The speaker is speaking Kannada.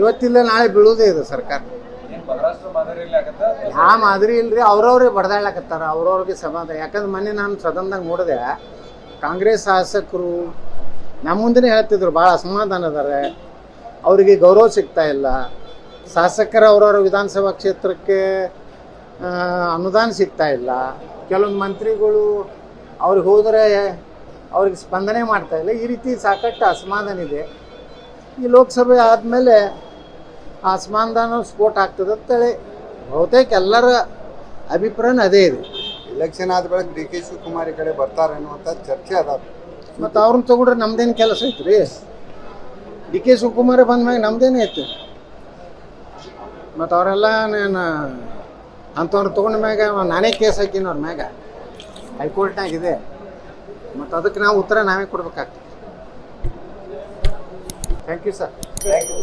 ಇವತ್ತಿಲ್ಲ, ನಾಳೆ ಬೀಳುವುದೇ ಇದು ಸರ್ಕಾರ. ಆ ಮಾದರಿ ಇಲ್ರಿ ಅವ್ರವ್ರಿಗೆ ಬಡ್ದಾಡ್ಲಕತ್ತಾರ, ಅವ್ರವ್ರಿಗೆ ಸಮಾಧಾನ. ಯಾಕಂದ್ರೆ ಮೊನ್ನೆ ನಾನು ಸದನದಾಗ ನೋಡಿದೆ, ಕಾಂಗ್ರೆಸ್ ಶಾಸಕರು ನಮ್ಮ ಮುಂದೆ ಹೇಳ್ತಿದ್ರು, ಭಾಳ ಅಸಮಾಧಾನ ಅದಾರೆ. ಅವರಿಗೆ ಗೌರವ ಸಿಗ್ತಾ ಇಲ್ಲ. ಶಾಸಕರ ಅವ್ರವ್ರ ವಿಧಾನಸಭಾ ಕ್ಷೇತ್ರಕ್ಕೆ ಅನುದಾನ ಸಿಗ್ತಾ ಇಲ್ಲ. ಕೆಲವೊಂದು ಮಂತ್ರಿಗಳು ಅವ್ರಿಗೆ ಹೋದರೆ ಅವ್ರಿಗೆ ಸ್ಪಂದನೆ ಮಾಡ್ತಾ ಇಲ್ಲ. ಈ ರೀತಿ ಸಾಕಷ್ಟು ಅಸಮಾಧಾನ ಇದೆ. ಈ ಲೋಕಸಭೆ ಆದಮೇಲೆ ಆ ಸ್ಪೋರ್ಟ್ ಸ್ಫೋಟ ಆಗ್ತದೆ ಅಂತೇಳಿ ಬಹುತೇಕ ಎಲ್ಲರ ಅಭಿಪ್ರಾಯನೂ ಅದೇ ಇದೆ. ಎಲೆಕ್ಷನ್ ಆದ ಬಳಿಕ ಡಿ ಕೆ ಶಿವಕುಮಾರ್ ಈ ಕಡೆ ಬರ್ತಾರೆ ಅನ್ನುವಂಥ ಚರ್ಚೆ ಅದ. ಮತ್ತು ಅವ್ರನ್ನ ತಗೊಂಡ್ರೆ ನಮ್ದೇನು ಕೆಲಸ ಐತ್ರಿ? ಡಿ ಕೆ ಶಿವಕುಮಾರ್ ಬಂದ ಮ್ಯಾಗ ನಮ್ದೇನೇ ಐತಿ ಮತ್ತು ಅವರೆಲ್ಲ ನಾನು ಅಂಥವ್ರು ತೊಗೊಂಡ ಮ್ಯಾಗ ನಾನೇ ಕೇಸ್ ಹಾಕಿನ ಅವ್ರ ಮ್ಯಾಗ. ಹೈಕೋರ್ಟ್ನಾಗ ಇದೆ. ಮತ್ತು ಅದಕ್ಕೆ ನಾವು ಉತ್ತರ ನಾವೇ ಕೊಡ್ಬೇಕಾಗ್ತದೆ. Thank you sir thank you